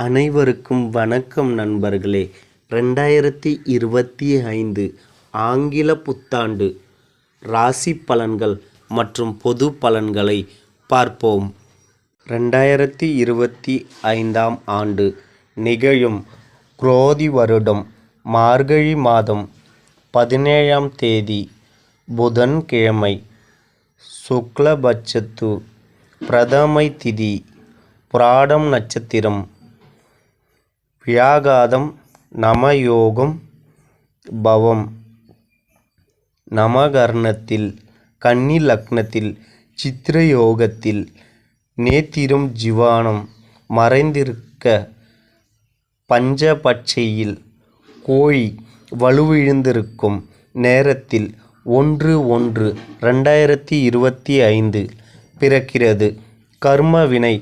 அனைவருக்கும் வணக்கம் நண்பர்களே. ரெண்டாயிரத்தி இருபத்தி ஐந்து ஆங்கில புத்தாண்டு ராசி பலன்கள் மற்றும் பொது பலன்களை பார்ப்போம். ரெண்டாயிரத்தி இருபத்தி ஐந்தாம் ஆண்டு நிகழும் குரோதி வருடம் மார்கழி மாதம் பதினேழாம் தேதி புதன்கிழமை. சுக்லபட்சத்து பிரதமை திதி புராடம் நட்சத்திரம் வியாகாதம் நமயோகம் பவம். நமகர்ணத்தில் கன்னி லக்னத்தில் சித்திரயோகத்தில் நேத்திரம் ஜிவானம் மறைந்திருக்க பஞ்சபட்சையில் கோழி வலுவிழுந்திருக்கும் நேரத்தில் ஒன்று ஒன்று ரெண்டாயிரத்தி இருபத்தி ஐந்து பிறக்கிறது. கர்மவினை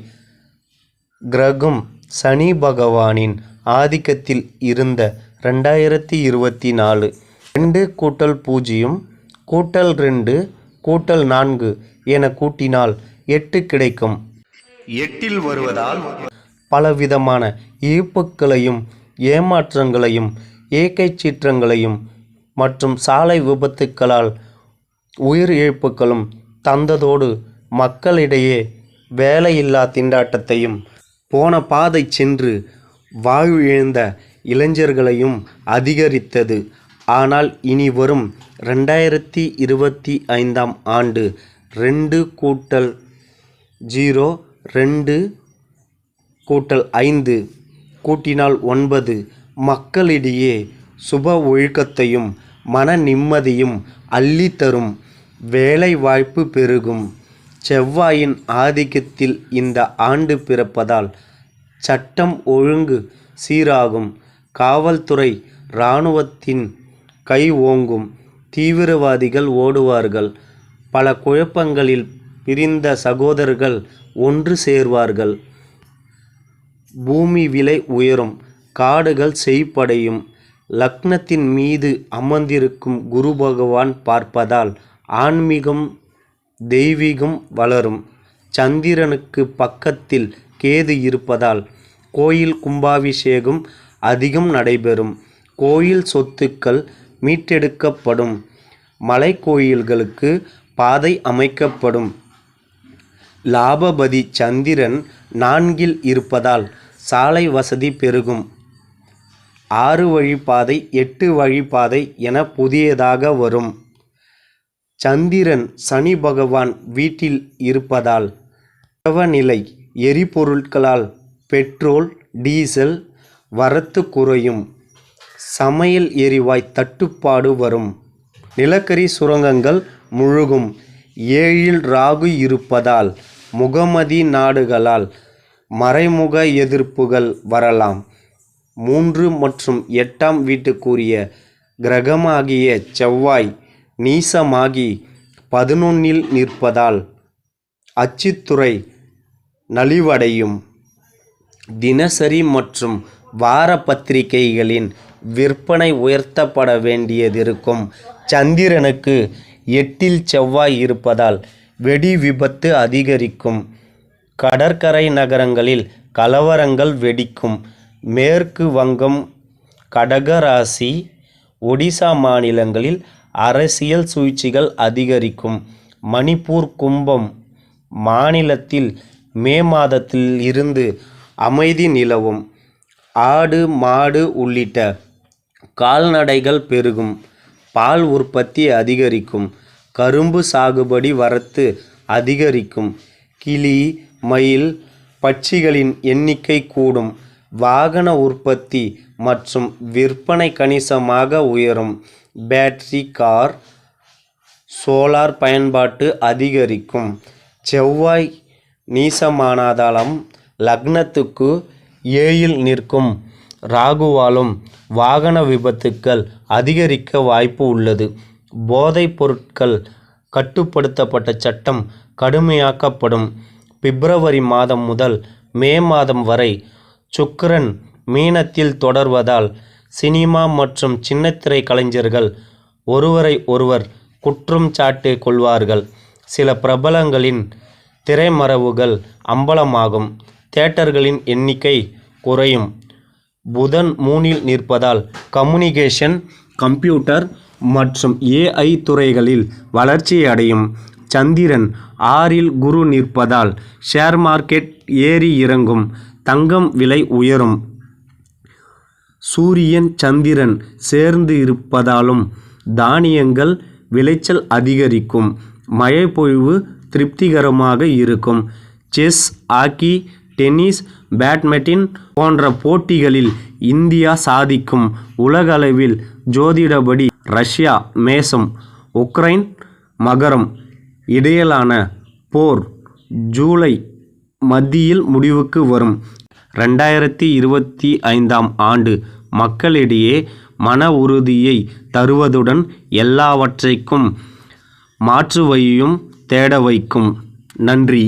கிரகம் சனி பகவானின் ஆதிக்கத்தில் இருந்த ரெண்டாயிரத்தி இருபத்தி நாலு ரெண்டு கூட்டல் பூஜ்ஜியம் கூட்டல் ரெண்டு கூட்டல் நான்கு என கூட்டினால் எட்டு கிடைக்கும். எட்டில் வருவதால் பலவிதமான ஈர்ப்புகளையும் ஏமாற்றங்களையும் ஏக்கை சீற்றங்களையும் மற்றும் சாலை விபத்துக்களால் உயிர் இழப்புகளும் தந்ததோடு மக்களிடையே வேலையில்லா திண்டாட்டத்தையும் போன பாதை சென்று வாழ்விழந்த இளைஞர்களையும் அதிகரித்தது. ஆனால் இனி வரும் ரெண்டாயிரத்தி இருபத்தி ஐந்தாம் ஆண்டு ரெண்டு கூட்டல் ஜீரோ ரெண்டு கூட்டல் ஐந்து கூட்டினால் ஒன்பது. மக்களிடையே சுப ஒழுக்கத்தையும் மன நிம்மதியும் அள்ளித்தரும் வேலை வாய்ப்பு பெருகும். செவ்வாயின் ஆதிக்கத்தில் இந்த ஆண்டு பிறப்பதால் சட்டம் ஒழுங்கு சீராகும். காவல்துறை இராணுவத்தின் கை ஓங்கும். தீவிரவாதிகள் ஓடுவார்கள். பல குழப்பங்களில் பிரிந்த சகோதரர்கள் ஒன்று சேர்வார்கள். பூமி விலை உயரும். காடுகள் செய்ப்படையும் லக்னத்தின் மீது அமர்ந்திருக்கும் குரு பகவான் பார்ப்பதால் ஆன்மீகம் தெய்வீகம் வளரும். சந்திரனுக்கு பக்கத்தில் கேது இருப்பதால் கோயில் கும்பாபிஷேகம் அதிகம் நடைபெறும். கோயில் சொத்துக்கள் மீட்டெடுக்கப்படும். மலை கோயில்களுக்கு பாதை அமைக்கப்படும். லாபபதி சந்திரன் நான்கில் இருப்பதால் சாலை வசதி பெருகும். ஆறு வழிப்பாதை எட்டு வழிப்பாதை என புதியதாக வரும். சந்திரன் சனி பகவான் வீட்டில் இருப்பதால் திரவநிலை எரிபொருட்களால் பெட்ரோல் டீசல் வரத்து குறையும். சமையல் எரிவாய் தட்டுப்பாடு வரும். நிலக்கரி சுரங்கங்கள் முழுகும். ஏழில் ராகு இருப்பதால் முகமதி நாடுகளால் மறைமுக எதிர்ப்புகள் வரலாம். மூன்று மற்றும் எட்டாம் வீட்டுக்குரிய கிரகமாகிய செவ்வாய் நீசமாகி பதினொன்னில் நிற்பதால் அச்சுத்துறை நலிவடையும். தினசரி மற்றும் வார பத்திரிகைகளின் விற்பனை உயர்த்தப்பட வேண்டியதிருக்கும். சந்திரனுக்கு எட்டில் செவ்வாய் இருப்பதால் வெடி விபத்து அதிகரிக்கும். கடற்கரை நகரங்களில் கலவரங்கள் வெடிக்கும். மேற்கு வங்கம் கடகராசி ஒடிசா மாநிலங்களில் அரசியல் சூழ்ச்சிகள் அதிகரிக்கும். மணிப்பூர் கும்பம் மாநிலத்தில் மே மாதத்தில் இருந்து அமைதி நிலவும். ஆடு மாடு உள்ளிட்ட கால்நடைகள் பெருகும். பால் உற்பத்தி அதிகரிக்கும். கரும்பு சாகுபடி வரத்து அதிகரிக்கும். கிளி மயில் பட்சிகளின் எண்ணிக்கை கூடும். வாகன உற்பத்தி மற்றும் விற்பனை கணிசமாக உயரும். பேட்டரி கார் சோலார் பயன்பாட்டு அதிகரிக்கும். செவ்வாய் நீசமானதாலும் லக்னத்துக்கு ஏயில் நிற்கும். ராகுவாலும் வாகன விபத்துக்கள் அதிகரிக்க வாய்ப்பு உள்ளது. போதைப் பொருட்கள் கட்டுப்படுத்தப்பட்ட சட்டம் கடுமையாக்கப்படும். பிப்ரவரி மாதம் முதல் மே மாதம் வரை சுக்கரன் மீனத்தில் தொடர்வதால் சினிமா மற்றும் சின்னத்திரை கலைஞர்கள் ஒருவரை ஒருவர் குற்றம் சாட்டு கொள்வார்கள். சில பிரபலங்களின் திரைமரவுகள் அம்பலமாகும். தியேட்டர்களின் எண்ணிக்கை குறையும். புதன் மூனில் நிற்பதால் கம்யூனிகேஷன் கம்ப்யூட்டர் மற்றும் ஏஐ துறைகளில் வளர்ச்சி அடையும். சந்திரன் ஆறில் குரு நிற்பதால் ஷேர் மார்க்கெட் ஏறி இறங்கும். தங்கம் விலை உயரும். சூரியன் சந்திரன் சேர்ந்து இருப்பதாலும் தானியங்கள் விளைச்சல் அதிகரிக்கும். மழை பொழிவு திருப்திகரமாக இருக்கும். செஸ் ஹாக்கி டென்னிஸ் பேட்மிட்டன் போன்ற போட்டிகளில் இந்தியா சாதிக்கும் உலகளவில் ஜோதிடபடி ரஷ்யா மேசம் உக்ரைன் மகரம் இடையிலான போர் ஜூலை மத்தியில் முடிவுக்கு வரும். ரெண்டாயிரத்தி இருபத்தி ஐந்தாம் ஆண்டு மக்களிடையே மன உறுதியை தருவதுடன் எல்லாவற்றைக்கும் மாற்றுவையும் தேட வைக்கும். நன்றி.